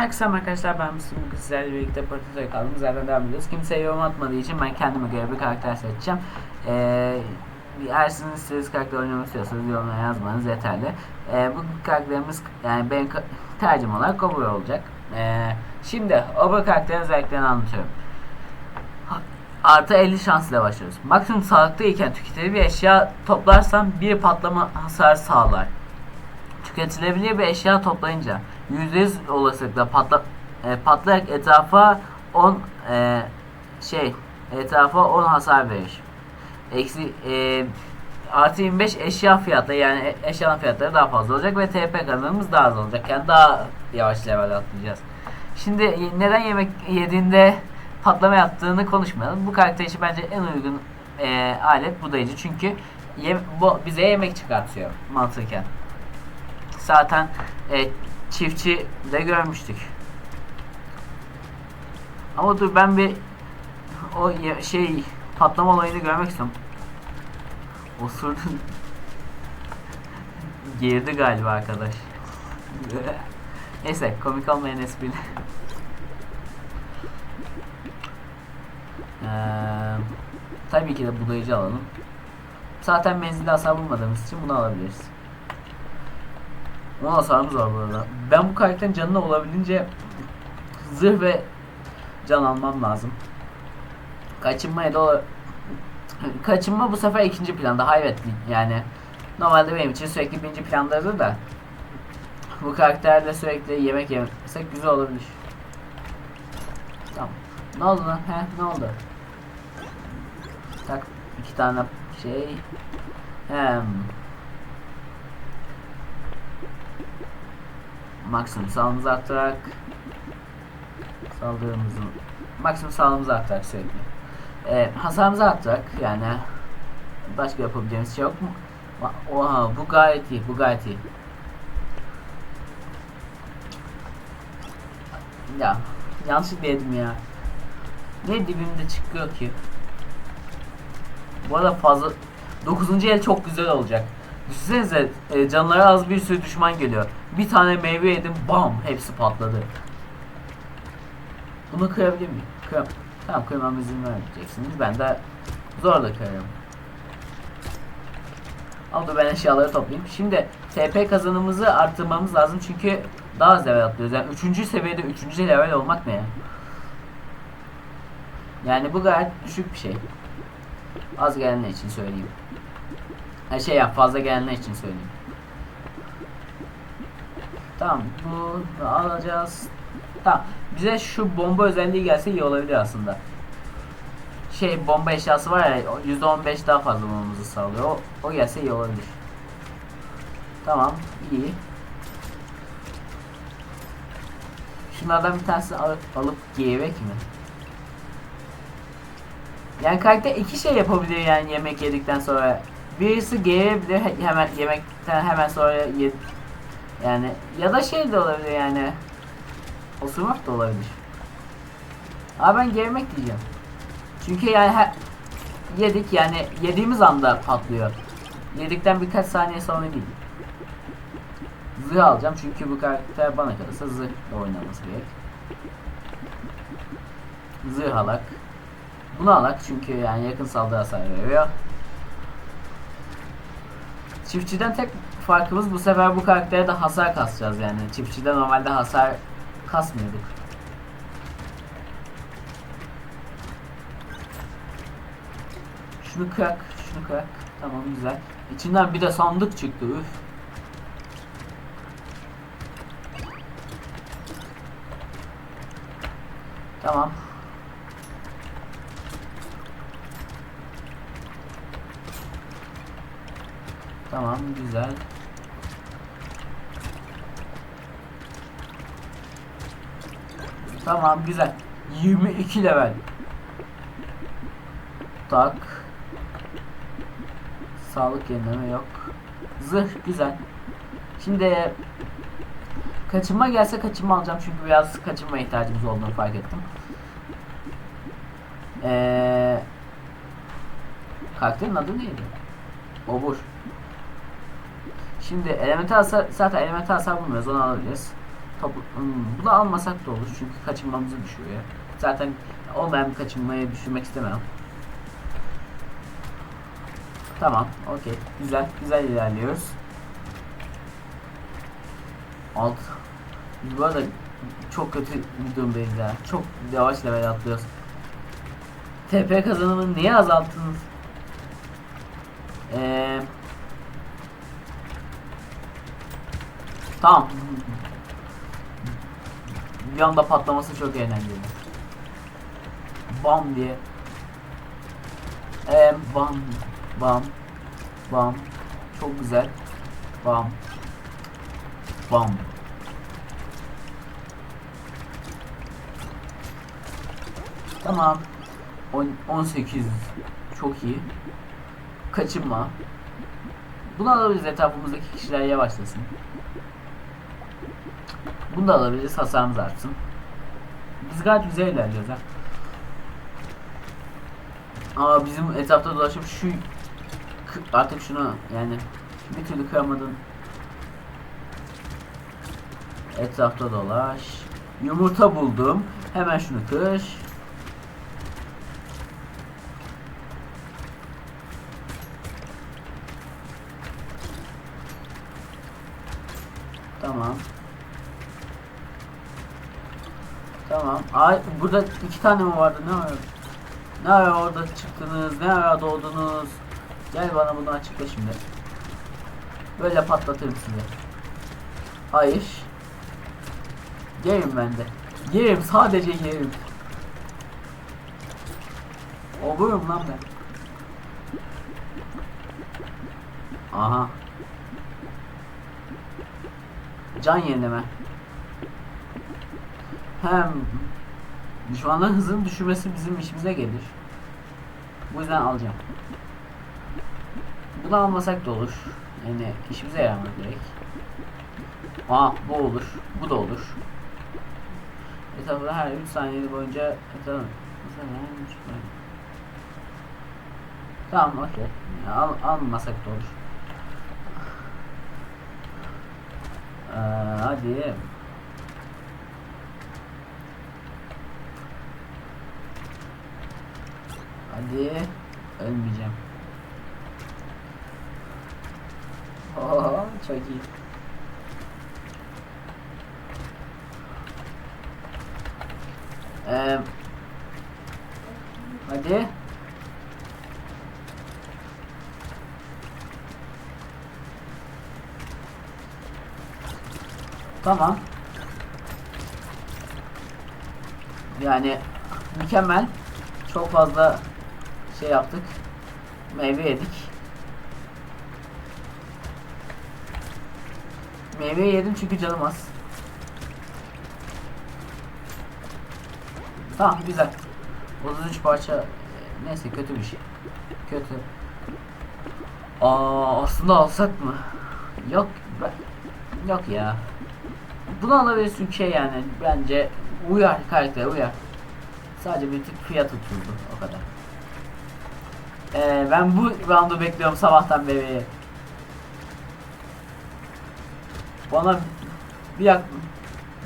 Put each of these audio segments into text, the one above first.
Herkese arkadaşlar ben Müslüm Bugün sizlerle birlikte Portato'ya kaldığımız yerden devam ediyoruz. Kimse yorum atmadığı için ben kendime göre bir karakter seçeceğim. Ee, eğer sizin istediğiniz karakter oynamak istiyorsanız yorumlara yazmanız yeterli. Ee, bu karakterimiz yani benim tercihim olarak Cobra olacak. Ee, şimdi Cobra karakterin özelliklerini anlatıyorum. Artı 50 şans ile başlıyoruz. Maksimum sağlıktayken tüketilir bir eşya toplarsam bir patlama hasar sağlar. Tüketilebilir bir eşya toplayınca %100 olasılıkla patla, e, patlayarak etrafa 10 e, şey etrafa 10 hasar verir. Eksi e, artı 25 eşya fiyatları yani e- eşyanın fiyatları daha fazla olacak ve TP kazanımız daha az olacak. Yani daha yavaş level atlayacağız. Şimdi neden yemek yediğinde patlama yaptığını konuşmayalım. Bu karakter için bence en uygun e, alet budayıcı çünkü yem, bu bize yemek çıkartıyor mantıken. Zaten e, çiftçi de görmüştük. Ama dur ben bir o şey patlama olayını görmek istiyorum. Osurdu. Girdi galiba arkadaş. Neyse komik olmayan espri. Ee, tabii ki de budayıcı alalım. Zaten menzilde hasar bulmadığımız için bunu alabiliriz. Ona hasarımız var burada. Ben bu karakterin canına olabildiğince zırh ve can almam lazım. Kaçınmaya da kaçınma bu sefer ikinci planda. Evet yani normalde benim için sürekli birinci plandadır da bu karakterle sürekli yemek yemesek güzel olabilir. Tamam. Ne oldu lan? He ne oldu? Tak iki tane şey. Hem. Maksimum sağlığımızı arttırarak saldırımızı maksimum sağlığımızı arttırarak sürekli. Ee, hasarımızı arttırarak yani başka yapabileceğimiz şey yok mu? Oha bu gayet iyi bu gayet iyi. Ya yanlışlıkla yedim ya. Ne dibimde çıkıyor ki? Bu arada fazla 9. el çok güzel olacak. Düşünsenize e, canlara az bir sürü düşman geliyor. Bir tane meyve yedim bam hepsi patladı. Bunu kırabilir miyim? Kıram. Tamam kırmam izin vermeyeceksiniz. Ben de zorla kırarım. Ama dur ben eşyaları toplayayım. Şimdi TP kazanımızı arttırmamız lazım çünkü daha az level atlıyoruz. Yani 3. seviyede 3. level olmak ne ya? Yani bu gayet düşük bir şey. Az gelenler için söyleyeyim. Şey yap fazla gelenler için söyleyeyim. Tamam bunu alacağız. Tamam bize şu bomba özelliği gelse iyi olabilir aslında. Şey bomba eşyası var ya o %15 daha fazla bulmamızı sağlıyor. O, o gelse iyi olabilir. Tamam iyi. Şunlardan bir tanesini alıp, alıp giyerek mi? Yani karakter iki şey yapabilir yani yemek yedikten sonra. Birisi geğirebilir he- hemen yemekten hemen sonra ye, yani ya da şey de olabilir yani osurmak da olabilir. Ama ben geğirmek diyeceğim. Çünkü yani yedik yani yediğimiz anda patlıyor. Yedikten birkaç saniye sonra değil. Zırh alacağım çünkü bu karakter bana kalırsa zırhla oynaması gerek. Zırh alak. Bunu alak çünkü yani yakın saldırı hasar veriyor. Çiftçiden tek farkımız bu sefer bu karaktere de hasar kasacağız yani. Çiftçide normalde hasar kasmıyorduk. Şunu kırak, şunu kırak. Tamam güzel. İçinden bir de sandık çıktı. Üf. Tamam. Tamam güzel. Tamam güzel. 22 level. Tak. Sağlık yenileme yok. Zırh güzel. Şimdi kaçınma gelse kaçınma alacağım çünkü biraz kaçınma ihtiyacımız olduğunu fark ettim. Ee, karakterin adı neydi? Obur. Şimdi elemental hasar, zaten elemental hasar bulmuyoruz onu alabiliriz. Toplu, hmm, bunu almasak da olur çünkü kaçınmamızı düşürüyor. Zaten olmayan bir kaçınmayı düşürmek istemem. Tamam, okey. Güzel, güzel ilerliyoruz. Alt. Bu arada çok kötü bir durumdayız ya. Çok yavaş level atlıyoruz. TP kazanımını niye azalttınız? Eee... Tamam. Bir anda patlaması çok eğlenceli. Bam diye. Eee bam bam bam. Çok güzel. Bam. Bam. Tamam. On- 18 çok iyi. Kaçınma. Bunu alabiliriz etrafımızdaki kişiler yavaşlasın. Bunu da alabiliriz hasarımız artsın. Biz gayet güzel ilerliyoruz ha. Ama bizim etrafta dolaşıp şu artık şunu yani bir türlü kıramadın etrafta dolaş yumurta buldum hemen şunu kır Tamam. Tamam. Ay burada iki tane mi vardı? Ne var? Ne ara orada çıktınız? Ne ara doğdunuz? Gel bana bunu açıkla şimdi. Böyle patlatırım sizi. Hayır. Yerim ben de. Yerim sadece yerim. Olurum lan ben. Aha. Can yenileme. Hem düşmanların hızını düşürmesi bizim işimize gelir. Bu yüzden alacağım. Bunu almasak da olur. Yani işimize yaramaz direkt. Aa bu olur. Bu da olur. Etrafında her 3 saniye boyunca etrafında Tamam okey. Al, almasak da olur. Ee, hadi. Hadi. Ölmeyeceğim. Oo, çok iyi. Ee, hadi. Tamam. Yani mükemmel. Çok fazla şey yaptık. Meyve yedik. Meyve yedim çünkü canım az. Tamam güzel. 33 parça neyse kötü bir şey. Kötü. Aa aslında alsak mı? Yok ben yok ya. Bunu alabiliriz çünkü şey yani bence uyar karaktere uyar. Sadece bir tık fiyat tutuldu o kadar. Ee, ben bu roundu bekliyorum sabahtan beri. Bana bir yak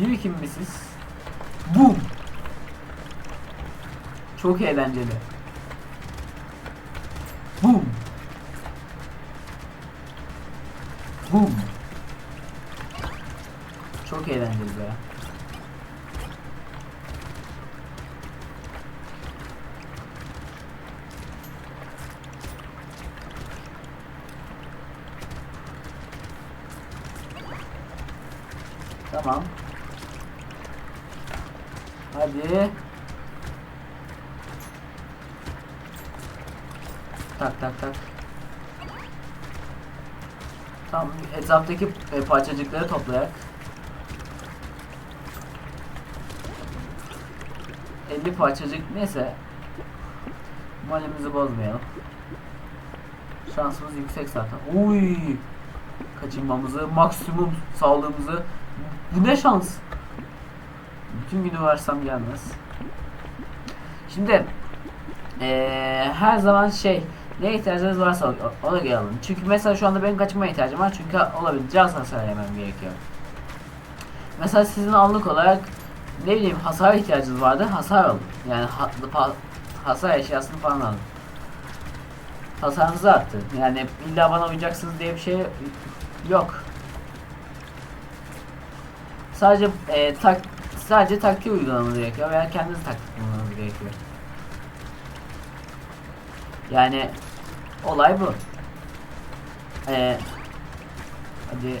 bir kim siz? Boom. Çok eğlenceli. Boom. Boom. Çok eğlenceli Tamam. Hadi. Tak tak tak. Tamam etraftaki e, parçacıkları toplayak. 50 parçacık neyse. Moralimizi bozmayalım. Şansımız yüksek zaten. Uy! Kaçınmamızı, maksimum sağlığımızı. Bu ne şans? Bütün günü varsam gelmez. Şimdi eee, her zaman şey ne ihtiyacınız varsa ona göre alın. Çünkü mesela şu anda benim kaçınma ihtiyacım var çünkü olabildiğince az hasar yemem gerekiyor. mesela sizin anlık olarak ne bileyim hasar ihtiyacınız vardı hasar alın. Yani ha- hasar eşyasını falan alın. Hasarınızı arttırın. Yani illa bana uyacaksınız diye bir şey yok. Sadece e, tak sadece taktiği uygulamanız gerekiyor veya kendiniz taktik bulmanız gerekiyor. Yani olay bu. Ee, hadi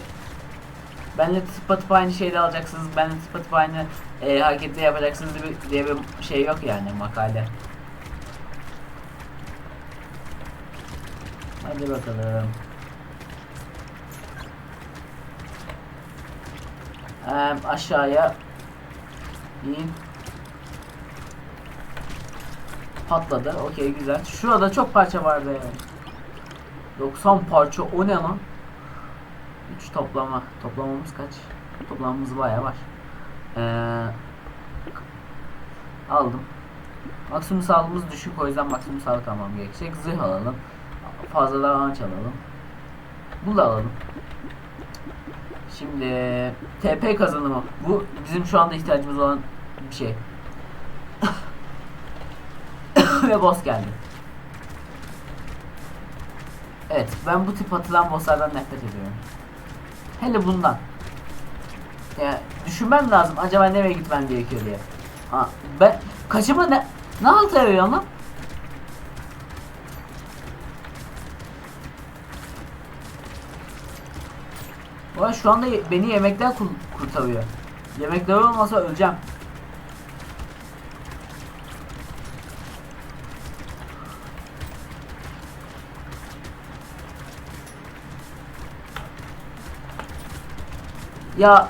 benle tıpatıp aynı şeyde alacaksınız, benle tıpatıp aynı e, hareketleri yapacaksınız diye bir şey yok yani makale. Hadi bakalım. Ee, aşağıya in. Patladı. Okey güzel. Şurada çok parça vardı yani. 90 parça o ne lan? 3 toplama. Toplamamız kaç? Toplamamız bayağı var. Ee, aldım. Maksimum sağlığımız düşük o yüzden maksimum sağlık almam gerekecek. Zırh alalım. Fazladan ağaç alalım. Bunu da alalım. Şimdi TP kazanımı. Bu bizim şu anda ihtiyacımız olan bir şey. Ve boss geldi. Evet, ben bu tip atılan bosslardan nefret ediyorum. Hele bundan. Ya düşünmem lazım acaba nereye gitmem gerekiyor diye. Ha, ben kaçıma ne ne halt arıyor lan? Ulan şu anda beni yemekten kur- kurtarıyor. Yemekler olmasa öleceğim. Ya